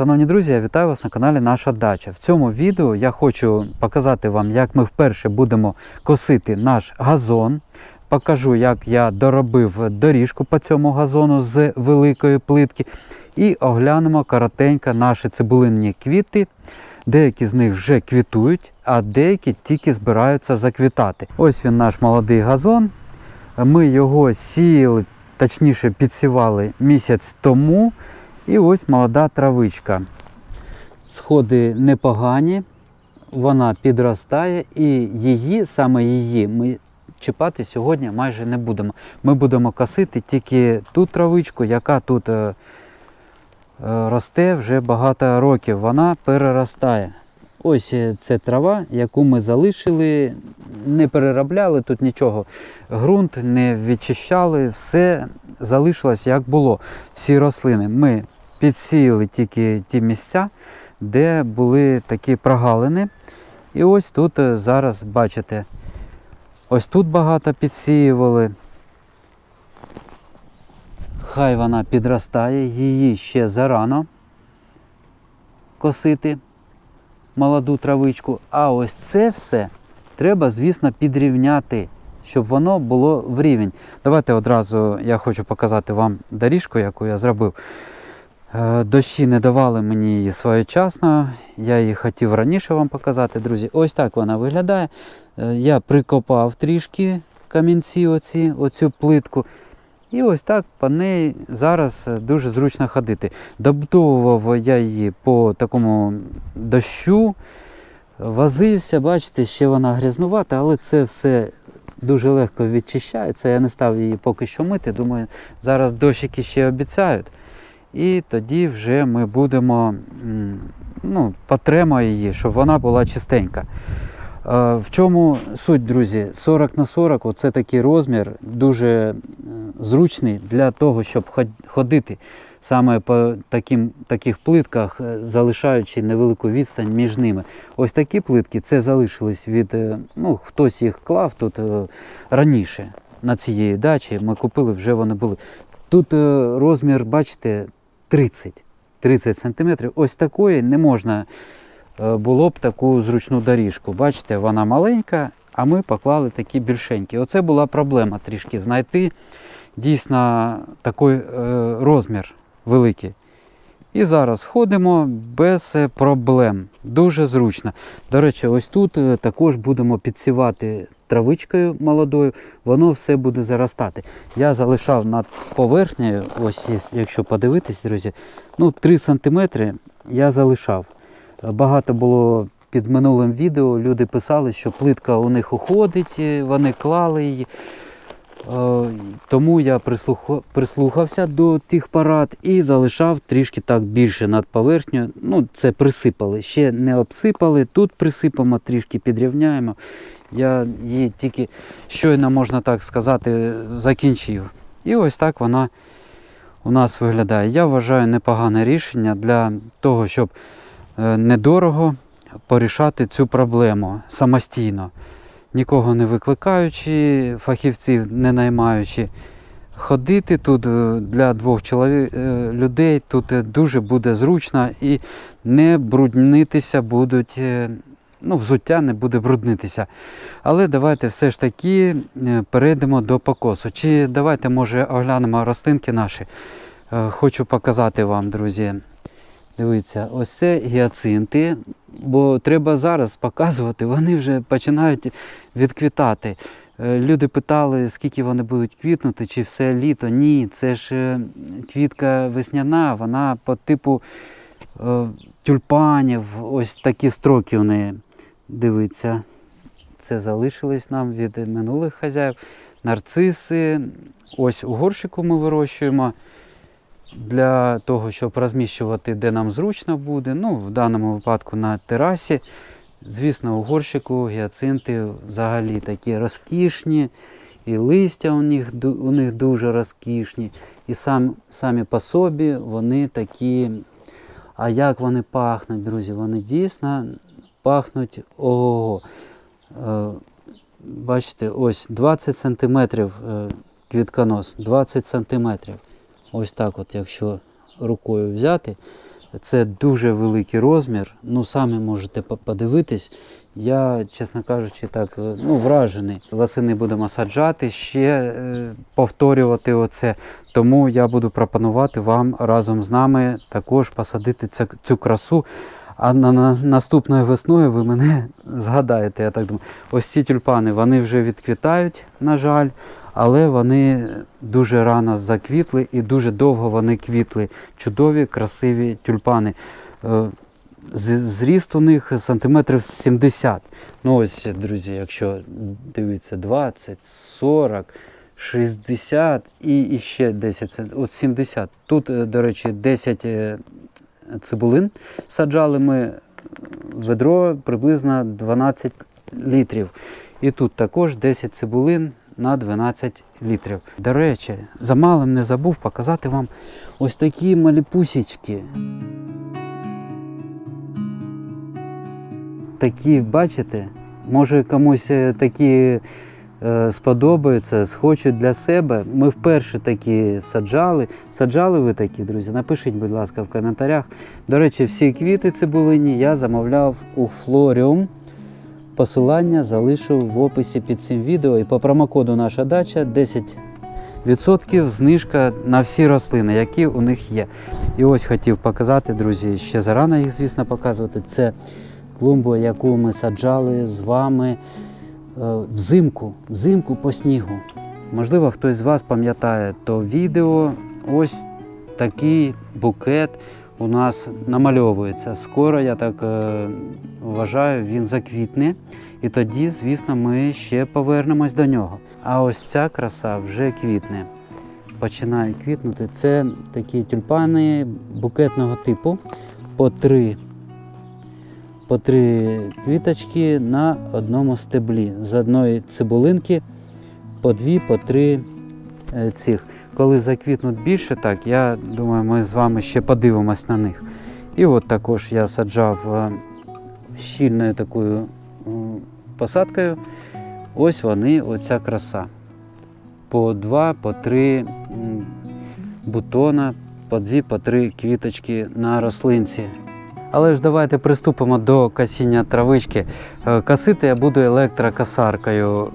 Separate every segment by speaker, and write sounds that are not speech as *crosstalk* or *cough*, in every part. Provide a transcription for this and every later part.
Speaker 1: Шановні друзі, я вітаю вас на каналі Наша Дача. В цьому відео я хочу показати вам, як ми вперше будемо косити наш газон. Покажу, як я доробив доріжку по цьому газону з великої плитки. І оглянемо коротенько наші цибулинні квіти. Деякі з них вже квітують, а деякі тільки збираються заквітати. Ось він наш молодий газон. Ми його сіяли, точніше підсівали місяць тому. І ось молода травичка. Сходи непогані, вона підростає, і її, саме її, ми чіпати сьогодні майже не будемо. Ми будемо косити тільки ту травичку, яка тут е, е, росте вже багато років. Вона переростає. Ось е, це трава, яку ми залишили, не переробляли тут нічого. Ґрунт не відчищали, все залишилось як було. Всі рослини. Ми підсіяли тільки ті місця, де були такі прогалини. І ось тут е, зараз бачите, ось тут багато підсіювали. Хай вона підростає, її ще зарано косити молоду травичку. А ось це все треба, звісно, підрівняти, щоб воно було в рівень. Давайте одразу я хочу показати вам доріжку, яку я зробив. Е, Дощі не давали мені її своєчасно. Я її хотів раніше вам показати, друзі. Ось так вона виглядає. Е, Я прикопав трішки камінці, оці, оцю плитку. І ось так по неї зараз е, дуже зручно ходити. Добудовував я її по такому дощу, возився, бачите, ще вона грязнувата, але це все дуже легко відчищається. Я не став її поки що мити. Думаю, зараз дощики ще обіцяють. І тоді вже ми будемо ну, потремо її, щоб вона була чистенька. В чому суть, друзі? 40 на 40 це такий розмір, дуже е, зручний для того, щоб ходити саме по таким, таких плитках, е, залишаючи невелику відстань між ними. Ось такі плитки це залишились від, е, ну, хтось їх клав тут раніше на цієї дачі. Ми купили, вже вони були. Тут розмір, бачите, 30, 30 сантиметрів. Ось такої не можна було б таку зручну доріжку. Бачите, вона маленька, а ми поклали такі більшенькі. Оце була проблема трішки знайти дійсно такий е, розмір великий. І зараз ходимо без е, проблем. Дуже зручно. До речі, ось тут е, також будемо підсівати травичкою молодою, воно все буде заростати. Я залишав над поверхнею, ось якщо подивитись, друзі, ну 3 см я залишав. Багато було під минулим відео, люди писали, що плитка у них уходить, е, вони клали її. Е, Тому я прислухався до тих парад і залишав трішки так більше над поверхнею. Ну, це присипали. Ще не обсипали. Тут присипаємо, трішки підрівняємо. Я її тільки щойно, можна так сказати, закінчив. І ось так вона у нас виглядає. Я вважаю непогане рішення для того, щоб недорого порішати цю проблему самостійно нікого не викликаючи, фахівців не наймаючи. Ходити тут е, для двох чоловік, е, людей тут е, дуже буде зручно і не бруднитися будуть, е, ну, взуття не буде бруднитися. Але давайте все ж таки е, перейдемо до покосу. Чи давайте, може, оглянемо рослинки наші. Е, Хочу показати вам, друзі. Дивіться, ось це гіацинти, бо треба зараз показувати, вони вже починають відквітати. Е, Люди питали, скільки вони будуть квітнути, чи все літо. Ні, це ж е, квітка весняна, вона по типу е, тюльпанів, ось такі строки у неї. Дивіться, це залишилось нам від минулих хазяїв. Нарциси. Ось у горщику ми вирощуємо для того, щоб розміщувати, де нам зручно буде. Ну, в даному випадку на терасі. Звісно, у горщику гіацинти взагалі такі розкішні, і листя у них, у них дуже розкішні, і сам, самі по собі вони такі. А як вони пахнуть, друзі? Вони дійсно пахнуть ого. Е, бачите, ось 20 см квітконос, 20 см. Ось так, от, якщо рукою взяти, Це дуже великий розмір. Ну, самі можете подивитись. Я, чесно кажучи, так е, ну, вражений. Восени будемо саджати, ще е, повторювати оце. Тому я буду пропонувати вам разом з нами також посадити ця- цю красу. А на, на наступною весною ви мене *laughs* згадаєте, я так думаю. Ось ці тюльпани вони вже відквітають, на жаль, але вони дуже рано заквітли і дуже довго вони квітли. Чудові, красиві тюльпани. Е, Зріст у них сантиметрів 70. Ну ось, друзі, якщо дивіться, 20, 40, 60 і, ще 10, от 70. Тут, е, до речі, 10 е, цибулин саджали ми ведро приблизно 12 літрів. І тут також 10 цибулин на 12 літрів. До речі, за малим не забув показати вам ось такі маліпусічки. Такі, бачите, може комусь е, такі е, сподобаються, схочуть для себе. Ми вперше такі саджали. Саджали ви такі, друзі? Напишіть, будь ласка, в коментарях. До речі, всі квіти цибулині я замовляв у Флоріум. Посилання залишу в описі під цим відео. І по промокоду наша дача 10% знижка на всі рослини, які у них є. І ось хотів показати, друзі, ще зарано їх, звісно, показувати. Це клумбу, яку ми саджали з вами е, взимку, взимку по снігу. Можливо, хтось з вас пам'ятає то відео. Ось такий букет у нас намальовується. Скоро, я так е, вважаю, він заквітне. І тоді, звісно, ми ще повернемось до нього. А ось ця краса вже квітне. Починає квітнути. Це такі тюльпани букетного типу по три, по три квіточки на одному стеблі. З одної цибулинки по дві, по три е, цих. Коли заквітнуть більше, так, я думаю, ми з вами ще подивимось на них. І от також я саджав е, щільною такою е, посадкою. Ось вони, оця краса. По два, по три бутона, по дві, по три квіточки на рослинці. Але ж давайте приступимо до касіння травички. Е, Касити я буду електрокасаркою.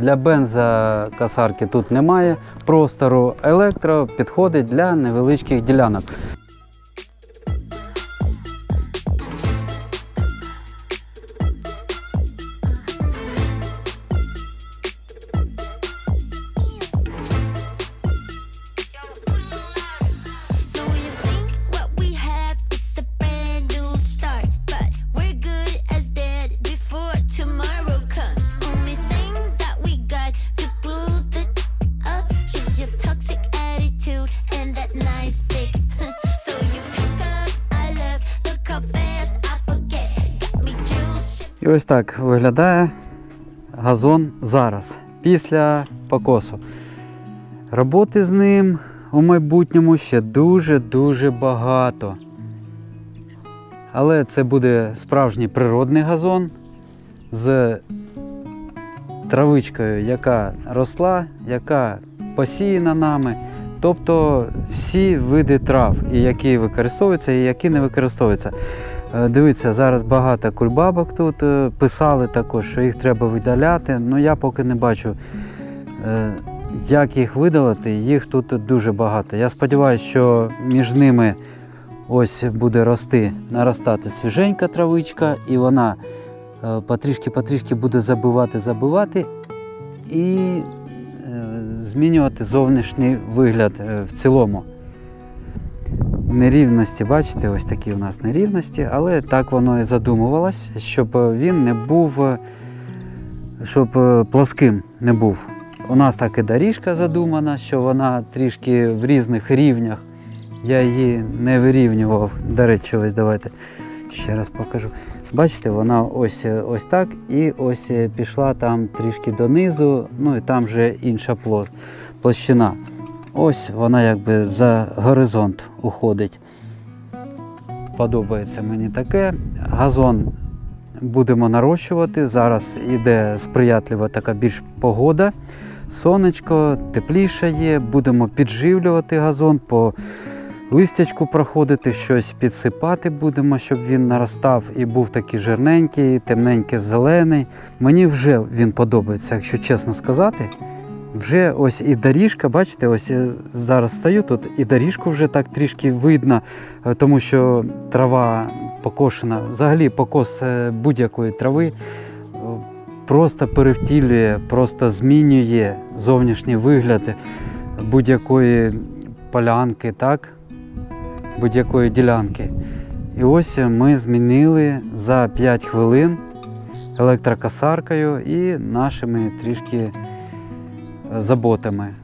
Speaker 1: Для бензокасарки тут немає простору. Електро підходить для невеличких ділянок. І ось так виглядає газон зараз, після покосу. Роботи з ним у майбутньому ще дуже-дуже багато. Але це буде справжній природний газон з травичкою, яка росла, яка посіяна нами. Тобто всі види трав, і які використовуються, і які не використовуються. Е, Дивіться, зараз багато кульбабок тут е, писали також, що їх треба видаляти. Ну я поки не бачу, е, як їх видалити. Їх тут дуже багато. Я сподіваюся, що між ними ось буде рости, наростати свіженька травичка, і вона потрішки-потрішки буде забивати, забивати і змінювати зовнішній вигляд в цілому нерівності, бачите, ось такі у нас нерівності, але так воно і задумувалось, щоб е, він не був, е, щоб е, плоским не був. У нас так і доріжка задумана, що вона трішки в різних рівнях. Я її не вирівнював. До речі, ось давайте ще раз покажу. Бачите, вона ось, ось так і ось пішла там трішки донизу, ну і там вже інша площина. Ось вона якби за горизонт уходить. Подобається мені таке. Газон будемо нарощувати. Зараз іде сприятлива така більш погода. Сонечко, тепліше є, будемо підживлювати газон по листячку проходити, щось підсипати будемо, щоб він наростав і був такий жирненький, темненький, зелений. Мені вже він подобається, якщо чесно сказати. Вже ось і доріжка, бачите, ось зараз стою тут, і доріжку вже так трішки видно, е, тому що трава покошена. Взагалі покос е, будь-якої трави е, просто перевтілює, просто змінює зовнішній вигляд будь-якої полянки, так? будь-якої ділянки. І ось ми змінили за 5 хвилин електрокосаркою і нашими трішки заботами,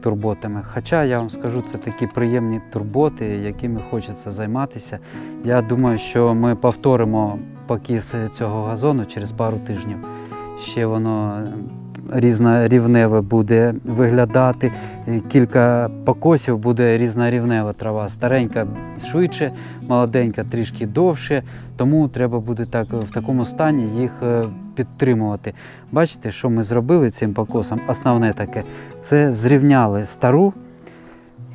Speaker 1: турботами. Хоча я вам скажу, це такі приємні турботи, якими хочеться займатися. Я думаю, що ми повторимо покіс цього газону через пару тижнів. Ще воно різнорівневе буде виглядати. Кілька покосів буде різнорівнева трава. Старенька швидше, молоденька трішки довше. Тому треба буде так в такому стані їх е, підтримувати. Бачите, що ми зробили цим покосом? Основне таке це зрівняли стару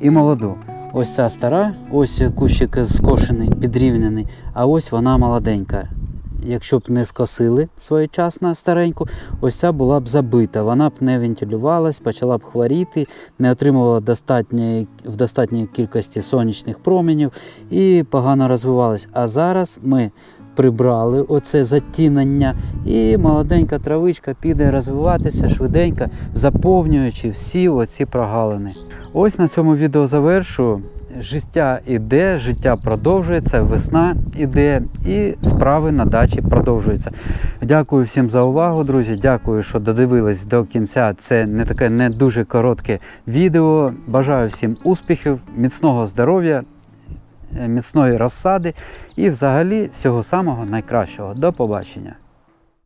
Speaker 1: і молоду. Ось ця стара, ось кущик скошений, підрівняний, а ось вона молоденька. Якщо б не скосили своєчасно стареньку, ось ця була б забита. Вона б не вентилювалась, почала б хворіти, не отримувала достатньої, в достатній кількості сонячних променів і погано розвивалась. А зараз ми прибрали оце затінення, і молоденька травичка піде розвиватися швиденько, заповнюючи всі оці прогалини. Ось на цьому відео завершу. Життя іде, життя продовжується, весна іде і справи на дачі продовжуються. Дякую всім за увагу, друзі. Дякую, що додивились до кінця. Це не таке не дуже коротке відео. Бажаю всім успіхів, міцного здоров'я, міцної розсади і взагалі всього самого найкращого. До побачення!